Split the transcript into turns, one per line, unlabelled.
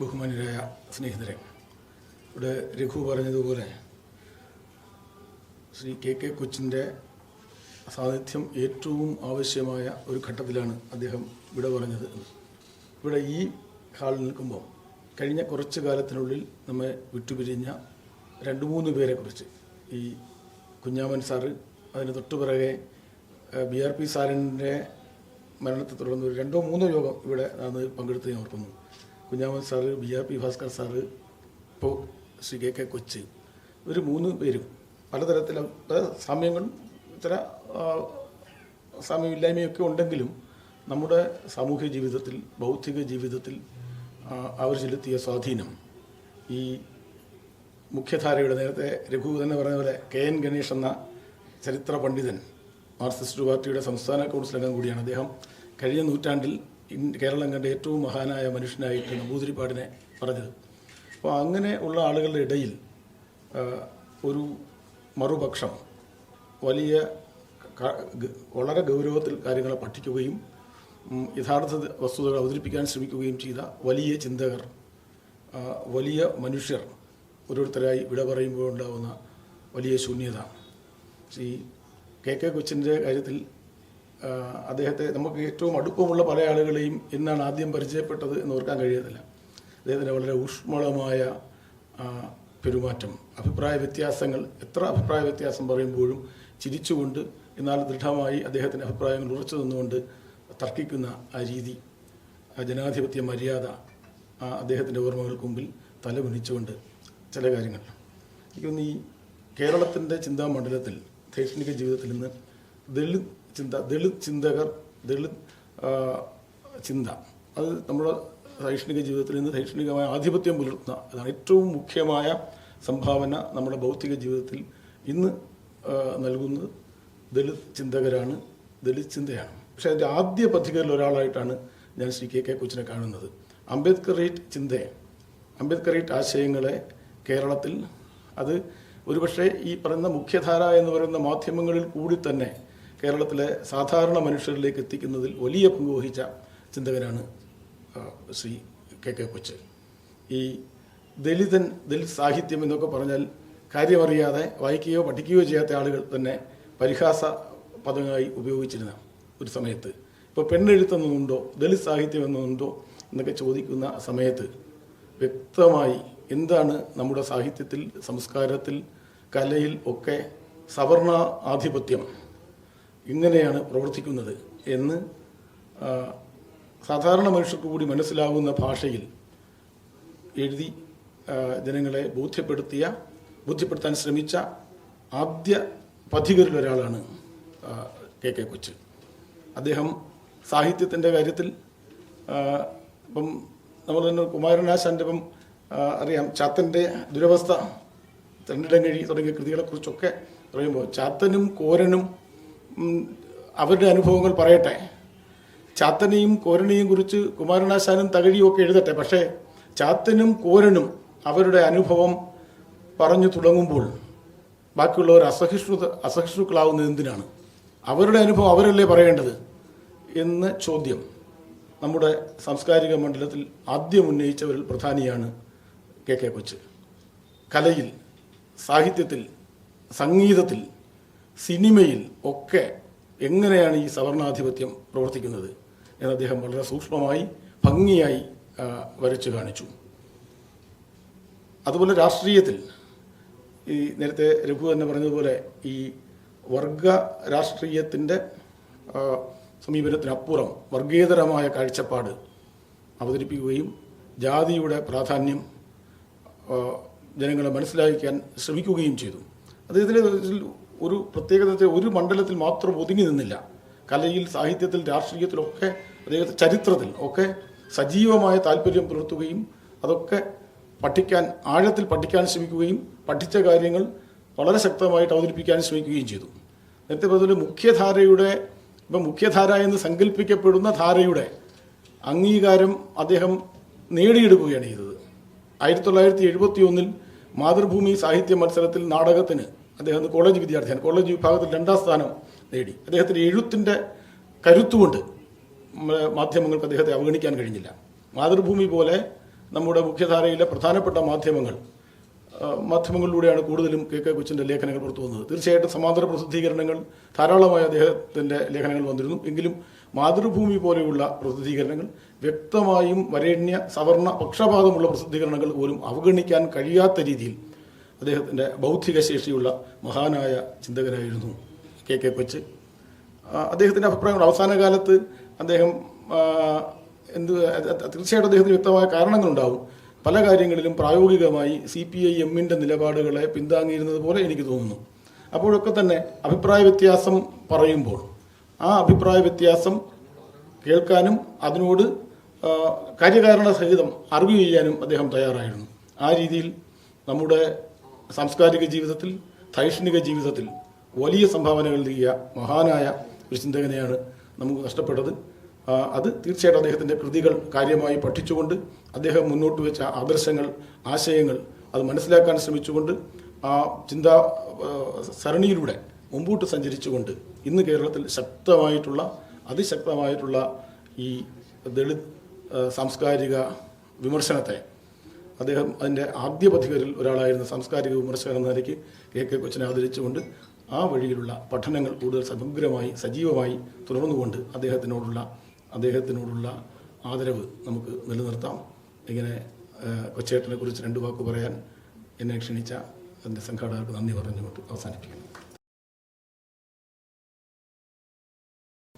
ബഹുമാന്യരായ സ്നേഹിതരെ ഇവിടെ രഘു പറഞ്ഞതുപോലെ ശ്രീ കെ കെ കൊച്ചിന്റെ സാന്നിധ്യം ഏറ്റവും ആവശ്യമായ ഒരു ഘട്ടത്തിലാണ് അദ്ദേഹം ഇവിടെ പറഞ്ഞത്. ഇവിടെ ഈ ഹാളിൽ നിൽക്കുമ്പോൾ കഴിഞ്ഞ കുറച്ച് കാലത്തിനുള്ളിൽ നമ്മെ വിട്ടുപിരിഞ്ഞ രണ്ട് മൂന്ന് പേരെക്കുറിച്ച് ഈ കുഞ്ഞാമൻ സാറ് അതിന് തൊട്ടുപിറകെ ബി ആർ പി സാറിന്റെ മരണത്തെ തുടർന്ന് രണ്ടോ മൂന്നോ യോഗം ഇവിടെ നടന്ന് പങ്കെടുത്ത് ഞാൻ ഓർക്കുന്നു. Kunhaman sir B R P Bhaskar sir ഇപ്പോൾ ശ്രീ കെ കെ കൊച്ച്. ഇവർ മൂന്ന് പേരും. പലതരത്തിലും പല സാമ്യങ്ങളും ഇത്ര സാമ്യമില്ലായ്മയൊക്കെ ഉണ്ടെങ്കിലും നമ്മുടെ സാമൂഹ്യ ജീവിതത്തിൽ ബൗദ്ധിക ജീവിതത്തിൽ അവർ ചെലുത്തിയ സ്വാധീനം. ഈ മുഖ്യധാരയുടെ നേരത്തെ രഘു തന്നെ പറഞ്ഞ പോലെ കെ എൻ ഗണേഷ് എന്ന ചരിത്ര പണ്ഡിതൻ മാർക്സിസ്റ്റ് പാർട്ടിയുടെ സംസ്ഥാന കൗൺസിൽ അംഗം കൂടിയാണ് അദ്ദേഹം. കഴിഞ്ഞ നൂറ്റാണ്ടിൽ കേരളം കണ്ട ഏറ്റവും മഹാനായ മനുഷ്യനായിട്ട് നമ്പൂതിരിപ്പാടിനെ പറഞ്ഞത്. അപ്പോൾ അങ്ങനെ ഉള്ള ആളുകളുടെ ഇടയിൽ ഒരു മറുപക്ഷം വലിയ വളരെ ഗൗരവത്തിൽ കാര്യങ്ങളെ പഠിക്കുകയും യഥാർത്ഥ വസ്തുതകൾ അവതരിപ്പിക്കാൻ ശ്രമിക്കുകയും ചെയ്ത വലിയ ചിന്തകർ വലിയ മനുഷ്യർ ഓരോരുത്തരായി വിട പറയുമ്പോൾ ഉണ്ടാകുന്ന വലിയ ശൂന്യത. ശ്രീ കെ കെ കൊച്ചിന്റെ കാര്യത്തിൽ അദ്ദേഹത്തെ നമുക്ക് ഏറ്റവും അടുപ്പമുള്ള പല ആളുകളെയും എന്നാണ് ആദ്യം പരിചയപ്പെട്ടത് എന്ന് ഓർക്കാൻ കഴിയത്തില്ല. അദ്ദേഹത്തിന്റെ വളരെ ഊഷ്മളമായ പെരുമാറ്റം അഭിപ്രായ വ്യത്യാസങ്ങൾ എത്ര അഭിപ്രായ വ്യത്യാസം പറയുമ്പോഴും ചിരിച്ചുകൊണ്ട് എന്നാൽ ദൃഢമായി അദ്ദേഹത്തിന്റെ അഭിപ്രായങ്ങൾ ഉറച്ചു നിന്നുകൊണ്ട് തർക്കിക്കുന്ന ആ രീതി ജനാധിപത്യ മര്യാദ അദ്ദേഹത്തിന്റെ ഓർമ്മകൾക്ക് മുമ്പിൽ തലകുനിച്ചുകൊണ്ട് ചില കാര്യങ്ങൾ. എനിക്ക് തോന്നുന്നു ഈ കേരളത്തിന്റെ ചിന്താമണ്ഡലത്തിൽ ദൈക്ഷണിക ജീവിതത്തിൽ നിന്ന് ദളിത് ചിന്ത ദളിത് ചിന്തകർ ദളിത് ചിന്ത. അത് നമ്മുടെ ശൈക്ഷണിക ജീവിതത്തിൽ നിന്ന് ശൈക്ഷണികമായ ആധിപത്യം പുലർത്തുന്ന അതാണ് ഏറ്റവും മുഖ്യമായ സംഭാവന നമ്മുടെ ഭൗതിക ജീവിതത്തിൽ ഇന്ന് നൽകുന്നത് ദളിത് ചിന്തകരാണ് ദളിത് ചിന്തയാണ്. പക്ഷേ അതിന്റെ ആദ്യ പദ്ധതികളിൽ ഒരാളായിട്ടാണ് ഞാൻ ശ്രീ കെ കെ കൊച്ചിനെ കാണുന്നത്. അംബേദ്കറേറ്റ് ചിന്തയെ അംബേദ്കറേറ്റ് ആശയങ്ങളെ കേരളത്തിൽ അത് ഒരുപക്ഷെ ഈ പറയുന്ന മുഖ്യധാര എന്ന് പറയുന്ന മാധ്യമങ്ങളിൽ കൂടി തന്നെ കേരളത്തിലെ സാധാരണ മനുഷ്യരിലേക്ക് എത്തിക്കുന്നതിൽ വലിയ പങ്ക് വഹിച്ച ചിന്തകനാണ് ശ്രീ കെ കെ കൊച്ച് ഈ ദലിതൻ ദലിത് സാഹിത്യം എന്നൊക്കെ പറഞ്ഞാൽ കാര്യമറിയാതെ വായിക്കുകയോ പഠിക്കുകയോ ചെയ്യാത്ത ആളുകൾ തന്നെ പരിഹാസ പദമായി ഉപയോഗിച്ചിരുന്ന ഒരു സമയത്ത്. ഇപ്പോൾ പെണ്ണെഴുത്തെന്നുണ്ടോ ദലിത് സാഹിത്യം എന്നുണ്ടോ എന്നൊക്കെ ചോദിക്കുന്ന സമയത്ത് വ്യക്തമായി എന്താണ് നമ്മുടെ സാഹിത്യത്തിൽ സംസ്കാരത്തിൽ കലയിൽ ഒക്കെ സവർണ ആധിപത്യം ഇങ്ങനെയാണ് പ്രവർത്തിക്കുന്നത് എന്ന് സാധാരണ മനുഷ്യർക്ക് കൂടി മനസ്സിലാകുന്ന ഭാഷയിൽ എഴുതി ജനങ്ങളെ ബോധ്യപ്പെടുത്തിയ ബോധ്യപ്പെടുത്താൻ ശ്രമിച്ച ആദ്യ പഥികരിൽ ഒരാളാണ് കെ കെ കൊച്ച് അദ്ദേഹം സാഹിത്യത്തിന്റെ കാര്യത്തിൽ ഇപ്പം നമ്മൾ തന്നെ കുമാരനാശാന്റെ ഇപ്പം അറിയാം ചാത്തന്റെ ദുരവസ്ഥ തെണ്ടിടം കഴി തുടങ്ങിയ കൃതികളെക്കുറിച്ചൊക്കെ പറയുമ്പോൾ ചാത്തനും കോരനും അവരുടെ അനുഭവങ്ങൾ പറയട്ടെ. ചാത്തനെയും കോരനെയും കുറിച്ച് കുമാരനാശാനും തകഴിയും ഒക്കെ എഴുതട്ടെ. പക്ഷേ ചാത്തനും കോരനും അവരുടെ അനുഭവം പറഞ്ഞു തുടങ്ങുമ്പോൾ ബാക്കിയുള്ളവർ അസഹിഷ്ണുത അസഹിഷ്ണുക്കളാവുന്നത് എന്തിനാണ്? അവരുടെ അനുഭവം അവരല്ലേ പറയേണ്ടത്? എന്ന ചോദ്യം നമ്മുടെ സാംസ്കാരിക മണ്ഡലത്തിൽ ആദ്യം ഉന്നയിച്ചവരിൽ പ്രധാനിയാണ് കെ കെ കൊച്ച്. കലയിൽ സാഹിത്യത്തിൽ സംഗീതത്തിൽ സിനിമയിൽ ഒക്കെ എങ്ങനെയാണ് ഈ സവർണാധിപത്യം പ്രവർത്തിക്കുന്നത് എന്ന് അദ്ദേഹം വളരെ സൂക്ഷ്മമായി ഭംഗിയായി വരച്ചു കാണിച്ചു. അതുപോലെ രാഷ്ട്രീയത്തിൽ ഈ നേരത്തെ രഘു തന്നെ പറഞ്ഞതുപോലെ ഈ വർഗ രാഷ്ട്രീയത്തിന്റെ സമീപനത്തിനപ്പുറം വർഗീയതരമായ കാഴ്ചപ്പാട് അവതരിപ്പിക്കുകയും ജാതിയുടെ പ്രാധാന്യം ജനങ്ങളെ മനസ്സിലാക്കാൻ ശ്രമിക്കുകയും ചെയ്തു. അദ്ദേഹത്തിന്റെ ഒരു പ്രത്യേകത ഒരു മണ്ഡലത്തിൽ മാത്രം ഒതുങ്ങി നിന്നില്ല. കലയിൽ സാഹിത്യത്തിൽ രാഷ്ട്രീയത്തിലൊക്കെ അദ്ദേഹത്തെ ചരിത്രത്തിൽ ഒക്കെ സജീവമായ താല്പര്യം പുലർത്തുകയും അതൊക്കെ പഠിക്കാൻ ആഴത്തിൽ പഠിക്കാൻ ശ്രമിക്കുകയും പഠിച്ച കാര്യങ്ങൾ വളരെ ശക്തമായിട്ട് അവതരിപ്പിക്കാൻ ശ്രമിക്കുകയും ചെയ്തു. നേരത്തെ പറഞ്ഞ മുഖ്യധാരയുടെ ഇപ്പം മുഖ്യധാര എന്ന് സങ്കല്പിക്കപ്പെടുന്ന ധാരയുടെ അംഗീകാരം അദ്ദേഹം നേടിയെടുക്കുകയാണ് ചെയ്തത്. ആയിരത്തി തൊള്ളായിരത്തി എഴുപത്തി ഒന്നിൽ മാതൃഭൂമി സാഹിത്യ മത്സരത്തിൽ നാടകത്തിന് അദ്ദേഹം കോളേജ് വിദ്യാർത്ഥിയാണ്. കോളേജ് വിഭാഗത്തിൽ രണ്ടാം സ്ഥാനം നേടി. അദ്ദേഹത്തിന്റെ എഴുത്തിന്റെ കരുത്തുകൊണ്ട് മാധ്യമങ്ങൾക്ക് അദ്ദേഹത്തെ അവഗണിക്കാൻ കഴിഞ്ഞില്ല. മാതൃഭൂമി പോലെ നമ്മുടെ മുഖ്യധാരയിലെ പ്രധാനപ്പെട്ട മാധ്യമങ്ങൾ മാധ്യമങ്ങളിലൂടെയാണ് കൂടുതലും കെ കെ കൊച്ചിന്റെ ലേഖനങ്ങൾ പുറത്തു വന്നത്. തീർച്ചയായിട്ടും സമാന്തര പ്രസിദ്ധീകരണങ്ങൾ ധാരാളമായി അദ്ദേഹത്തിന്റെ ലേഖനങ്ങൾ വന്നിരുന്നു. എങ്കിലും മാതൃഭൂമി പോലെയുള്ള പ്രസിദ്ധീകരണങ്ങൾ വ്യക്തമായും വരേണ്യ സവർണ പക്ഷപാതമുള്ള പ്രസിദ്ധീകരണങ്ങൾ പോലും അവഗണിക്കാൻ കഴിയാത്ത രീതിയിൽ അദ്ദേഹത്തിന്റെ ബൗദ്ധിക ശേഷിയുള്ള മഹാനായ ചിന്തകനായിരുന്നു കെ കെ കൊച്ച്. അദ്ദേഹത്തിന്റെ അഭിപ്രായങ്ങൾ അവസാന കാലത്ത് അദ്ദേഹം എന്ത് തീർച്ചയായിട്ടും അദ്ദേഹത്തിന് വ്യക്തമായ കാരണങ്ങളുണ്ടാവും. പല കാര്യങ്ങളിലും പ്രായോഗികമായി സി പി ഐ എമ്മിന്റെ നിലപാടുകളെ പിന്താങ്ങിയിരുന്നത് പോലെ എനിക്ക് തോന്നുന്നു. അപ്പോഴൊക്കെ തന്നെ അഭിപ്രായ വ്യത്യാസം പറയുമ്പോൾ ആ അഭിപ്രായ വ്യത്യാസം കേൾക്കാനും അതിനോട് കാര്യകാരണ സഹിതം അറിവ് ചെയ്യാനും അദ്ദേഹം തയ്യാറായിരുന്നു. ആ രീതിയിൽ നമ്മുടെ സാംസ്കാരിക ജീവിതത്തിൽ ധൈഷണിക ജീവിതത്തിൽ വലിയ സംഭാവനകൾ നൽകിയ മഹാനായ ഒരു ചിന്തകനെയാണ് നമുക്ക് നഷ്ടപ്പെട്ടത്. അത് തീർച്ചയായിട്ടും അദ്ദേഹത്തിന്റെ കൃതികൾ കാര്യമായി പഠിച്ചുകൊണ്ട് അദ്ദേഹം മുന്നോട്ട് വെച്ച ആദർശങ്ങൾ ആശയങ്ങൾ അത് മനസ്സിലാക്കാൻ ശ്രമിച്ചുകൊണ്ട് ആ ചിന്താ സരണിയിലൂടെ മുമ്പോട്ട് സഞ്ചരിച്ചുകൊണ്ട് ഇന്ന് കേരളത്തിൽ ശക്തമായിട്ടുള്ള അതിശക്തമായിട്ടുള്ള ഈ ദളിത് സാംസ്കാരിക വിമർശനത്തെ അദ്ദേഹം അതിന്റെ ആദ്യ പഥികരിൽ ഒരാളായിരുന്ന സാംസ്കാരിക വിമർശകൻ എന്ന നിലയ്ക്ക് കെ കെ കൊച്ചിനെ ആദരിച്ചുകൊണ്ട് ആ വഴിയിലുള്ള പഠനങ്ങൾ കൂടുതൽ സമഗ്രമായി സജീവമായി തുടർന്നുകൊണ്ട് അദ്ദേഹത്തിനോടുള്ള അദ്ദേഹത്തിനോടുള്ള ആദരവ് നമുക്ക് നിലനിർത്താം. ഇങ്ങനെ കൊച്ചേട്ടനെ കുറിച്ച് രണ്ട് വാക്ക് പറയാൻ എന്നെ ക്ഷണിച്ച എന്റെ സംഘാടകർക്ക് നന്ദി പറഞ്ഞുകൊണ്ട് അവസാനിപ്പിക്കുന്നു.